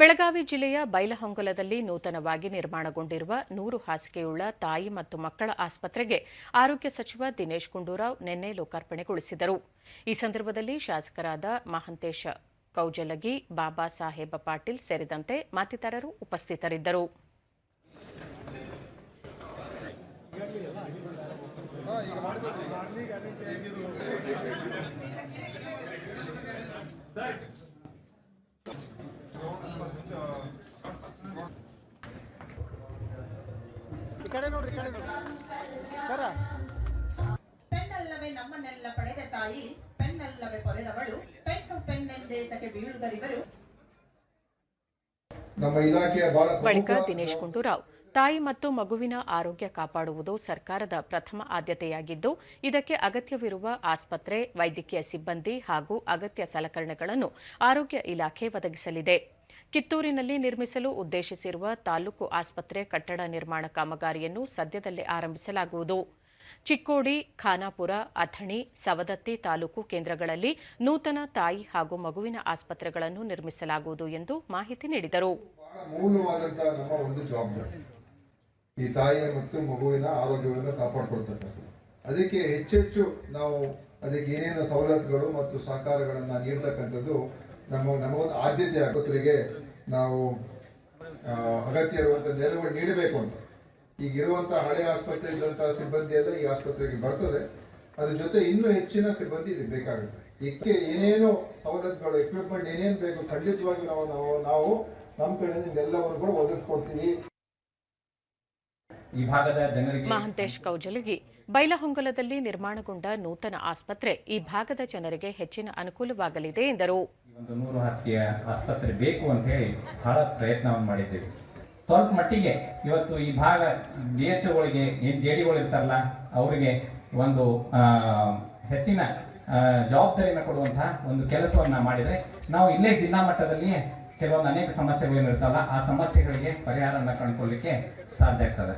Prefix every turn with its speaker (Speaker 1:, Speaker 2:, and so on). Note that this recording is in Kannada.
Speaker 1: ಬೆಳಗಾವಿ ಜಿಲ್ಲೆಯ ಬೈಲಹೊಂಗಲದಲ್ಲಿ ನೂತನವಾಗಿ ನಿರ್ಮಾಣಗೊಂಡಿರುವ ನೂರು ಹಾಸಿಗೆಯುಳ್ಳ ತಾಯಿ ಮತ್ತು ಮಕ್ಕಳ ಆಸ್ಪತ್ರೆಗೆ ಆರೋಗ್ಯ ಸಚಿವ ದಿನೇಶ್ ಗುಂಡೂರಾವ್ ನಿನ್ನೆ ಲೋಕಾರ್ಪಣೆಗೊಳಿಸಿದರು. ಈ ಸಂದರ್ಭದಲ್ಲಿ ಶಾಸಕರಾದ ಮಹಂತೇಶ ಕೌಜಲಗಿ, ಬಾಬಾ ಸಾಹೇಬ ಪಾಟೀಲ್ ಸೇರಿದಂತೆ ಮತ್ತಿತರರು ಉಪಸ್ಥಿತರಿದ್ದರು.
Speaker 2: ಕಡೆ ನೋಡ್ರಿ ಕಡೆ ನೋಡ್ರಿ. ಸರ.
Speaker 3: ಪೆನ್ನಲ್ಲವೇ ನಮ್ಮನ್ನೆಲ್ಲ ಪಡೆದ ತಾಯಿ ಪೆನ್ನಲ್ಲವೇ ಪೊರೆದವಳು ಪೆನ್ನು ಪೆನ್ನೆಂದೇ ತಕ್ಕೆ ಬೀಳುಗರಿವರು.
Speaker 4: ನಮ್ಮ ಇಲಾಖೆಯ ಬಹಳ
Speaker 1: ಬಳಿಕ ದಿನೇಶ್ ಗುಂಡೂರಾವ್ ತಾಯಿ ಮತ್ತು ಮಗುವಿನ ಆರೋಗ್ಯ ಕಾಪಾಡುವುದು ಸರ್ಕಾರದ ಪ್ರಥಮ ಆದ್ಯತೆಯಾಗಿದ್ದು ಇದಕ್ಕೆ ಅಗತ್ಯವಿರುವ ಆಸ್ಪತ್ರೆ ವೈದ್ಯಕೀಯ ಸಿಬ್ಬಂದಿ ಹಾಗೂ ಅಗತ್ಯ ಸಲಕರಣೆಗಳನ್ನು ಆರೋಗ್ಯ ಇಲಾಖೆ ಒದಗಿಸಲಿದೆ. ಕಿತ್ತೂರಿನಲ್ಲಿ ನಿರ್ಮಿಸಲು ಉದ್ದೇಶಿಸಿರುವ ತಾಲೂಕು ಆಸ್ಪತ್ರೆ ಕಟ್ಟಡ ನಿರ್ಮಾಣ ಕಾಮಗಾರಿಯನ್ನು ಸದ್ಯದಲ್ಲೇ ಆರಂಭಿಸಲಾಗುವುದು. ಚಿಕ್ಕೋಡಿ, ಖಾನಾಪುರ, ಅಥಣಿ, ಸವದತ್ತಿ ತಾಲೂಕು ಕೇಂದ್ರಗಳಲ್ಲಿ ನೂತನ ತಾಯಿ ಹಾಗೂ ಮಗುವಿನ ಆಸ್ಪತ್ರೆಗಳನ್ನು ನಿರ್ಮಿಸಲಾಗುವುದು ಎಂದು ಮಾಹಿತಿ ನೀಡಿದರು.
Speaker 4: ಈ ತಾಯಿಯ ಮತ್ತು ಮಗುವಿನ ಆರೋಗ್ಯವನ್ನು ಕಾಪಾಡಿಕೊಳ್ತಕ್ಕಂಥದ್ದು. ಅದಕ್ಕೆ ಹೆಚ್ಚೆಚ್ಚು ನಾವು ಅದಕ್ಕೆ ಏನೇನು ಸವಲತ್ತುಗಳು ಮತ್ತು ಸಹಕಾರಗಳನ್ನು ನೀಡ್ತಕ್ಕಂಥದ್ದು ನಮ್ಮ ನಮಗೊಂದು ಆದ್ಯತೆ ಆಸ್ಪತ್ರೆಗೆ ನಾವು ಅಗತ್ಯ ಇರುವಂಥ ನೆರವು ನೀಡಬೇಕು ಅಂತ. ಈಗ ಇರುವಂತಹ ಹಳೆ ಆಸ್ಪತ್ರೆ ಇದ್ದಂತಹ ಸಿಬ್ಬಂದಿ ಎಲ್ಲ ಈ ಆಸ್ಪತ್ರೆಗೆ ಬರ್ತದೆ. ಅದ್ರ ಜೊತೆ ಇನ್ನೂ ಹೆಚ್ಚಿನ ಸಿಬ್ಬಂದಿ ಇದಕ್ಕೆ ಬೇಕಾಗುತ್ತೆ. ಇದಕ್ಕೆ ಏನೇನು ಸವಲತ್ತುಗಳು ಎಕ್ವಿಪ್ಮೆಂಟ್ ಏನೇನು ಬೇಕು ಖಂಡಿತವಾಗಿ ನಾವು ನಾವು ನಾವು ನಮ್ಮ ಕಡೆಯಿಂದ ಎಲ್ಲವನ್ನು ಕೂಡ ಒದಗಿಸ್ಕೊಡ್ತೀವಿ.
Speaker 5: ಈ ಭಾಗದ ಜನರಿಗೆ
Speaker 1: ಮಹಂತೇಶ್ ಕೌಜಲಗಿ ಬೈಲಹೊಂಗಲದಲ್ಲಿ ನಿರ್ಮಾಣಗೊಂಡ ನೂತನ ಆಸ್ಪತ್ರೆ ಈ ಭಾಗದ ಜನರಿಗೆ ಹೆಚ್ಚಿನ ಅನುಕೂಲವಾಗಲಿದೆ ಎಂದರು.
Speaker 5: ಒಂದು ನೂರು ಹಾಸಿಗೆಯ ಆಸ್ಪತ್ರೆ ಬೇಕು ಅಂತ ಹೇಳಿ ಬಹಳ ಪ್ರಯತ್ನವನ್ನು ಮಾಡಿದ್ದೇವೆ. ಸ್ವಲ್ಪ ಮಟ್ಟಿಗೆ ಇವತ್ತು ಈ ಭಾಗ ಡಿ ಎಚ್ ಗಳಿಗೆ ಏನು ಜೆ ಡಿಗಳು ಇರ್ತಾರಲ್ಲ, ಅವರಿಗೆ ಒಂದು ಹೆಚ್ಚಿನ ಜವಾಬ್ದಾರಿಯನ್ನು ಕೊಡುವಂತಹ ಒಂದು ಕೆಲಸವನ್ನ ಮಾಡಿದರೆ ನಾವು ಇಲ್ಲೇ ಜಿಲ್ಲಾ ಮಟ್ಟದಲ್ಲಿಯೇ ಕೆಲವೊಂದು ಅನೇಕ ಸಮಸ್ಯೆಗಳು ಏನಿರ್ತಾವಲ್ಲ, ಆ ಸಮಸ್ಯೆಗಳಿಗೆ ಪರಿಹಾರವನ್ನು ಕಂಡುಕೊಳ್ಳಲಿಕ್ಕೆ ಸಾಧ್ಯ ಆಗ್ತದೆ.